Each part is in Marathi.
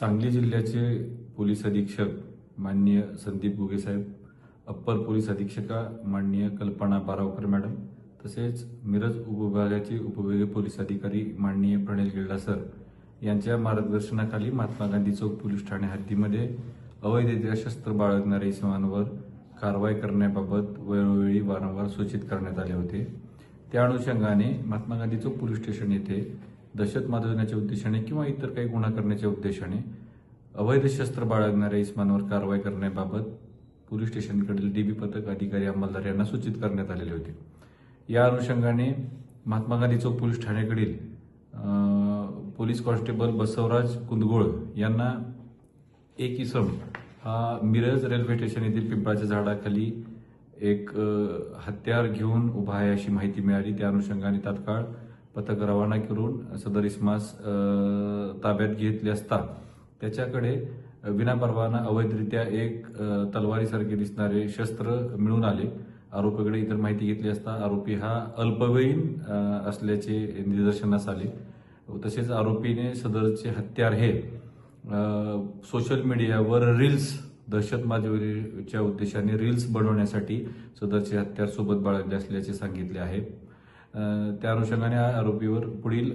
सांगली जिल्ह्याचे पोलीस अधीक्षक माननीय संदीप गुगे साहेब अप्पर पोलीस अधीक्षका माननीय कल्पना बारावकर मॅडम तसेच मिरज उपविभागाचे उपविभागीय पोलीस अधिकारी माननीय प्रणेल गिल्डा सर यांच्या मार्गदर्शनाखाली महात्मा गांधी चौक पोलीस ठाणे हद्दीमध्ये अवैधरित्या शस्त्र बाळगणाऱ्या इसमांवर कारवाई करण्याबाबत वेळोवेळी वारंवार सूचित करण्यात आले होते. त्या अनुषंगाने महात्मा गांधी चौक पोलीस स्टेशन येथे दहशत माजवण्याच्या उद्देशाने किंवा इतर काही गुन्हा करण्याच्या उद्देशाने अवैध शस्त्र बाळगणाऱ्या इस्मांवर कारवाई करण्याबाबत पोलीस स्टेशनकडील डीबी पथक अधिकारी अंमलदार यांना सूचित करण्यात आलेले होते. या अनुषंगाने महात्मा गांधी चौक पोलीस ठाण्याकडील पोलीस कॉन्स्टेबल बसवराज कुंदगोळ यांना एक इसम हा मिरज रेल्वे स्टेशन येथील पिंपळाच्या झाडाखाली एक हत्यार घेऊन उभा आहे अशी माहिती मिळाली. त्या अनुषंगाने तात्काळ पथक रवाना करून सदर इस्मास ताब्यात घेतले असता त्याच्याकडे विनापरवाना अवैधरित्या एक तलवारीसारखे दिसणारे शस्त्र मिळून आले. आरोपीकडे इतर माहिती घेतली असता आरोपी हा अल्पवयीन असल्याचे निदर्शनास आले. तसेच आरोपीने सदरचे हत्यार हे सोशल मीडियावर रील्स दहशत उद्देशाने रील्स बनवण्यासाठी सदरचे हत्यार सोबत बाळगले असल्याचे सांगितले आहे. त्या अनुषंगाने या आरोपीवर पुढील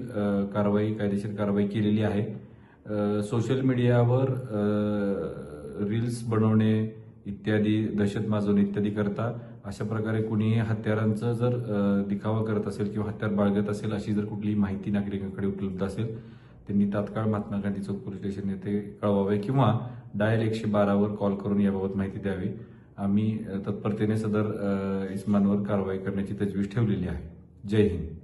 कारवाई कायदेशीर कारवाई केलेली आहे. सोशल मीडियावर रील्स बनवणे इत्यादी दहशत माजवणे इत्यादी करता अशा प्रकारे कुणीही हत्यारांचं जर दिखावा करत असेल किंवा हत्यार बाळगत असेल अशी जर कुठलीही माहिती नागरिकांकडे उपलब्ध असेल त्यांनी तात्काळ महात्मा गांधी चौक पोलीस स्टेशन येथे कळवावे किंवा डायल एकशे बारावर कॉल करून याबाबत माहिती द्यावी. आम्ही तत्परतेने सदर इस्मानवर कारवाई करण्याची तजवीज ठेवलेली आहे. जय हिंद.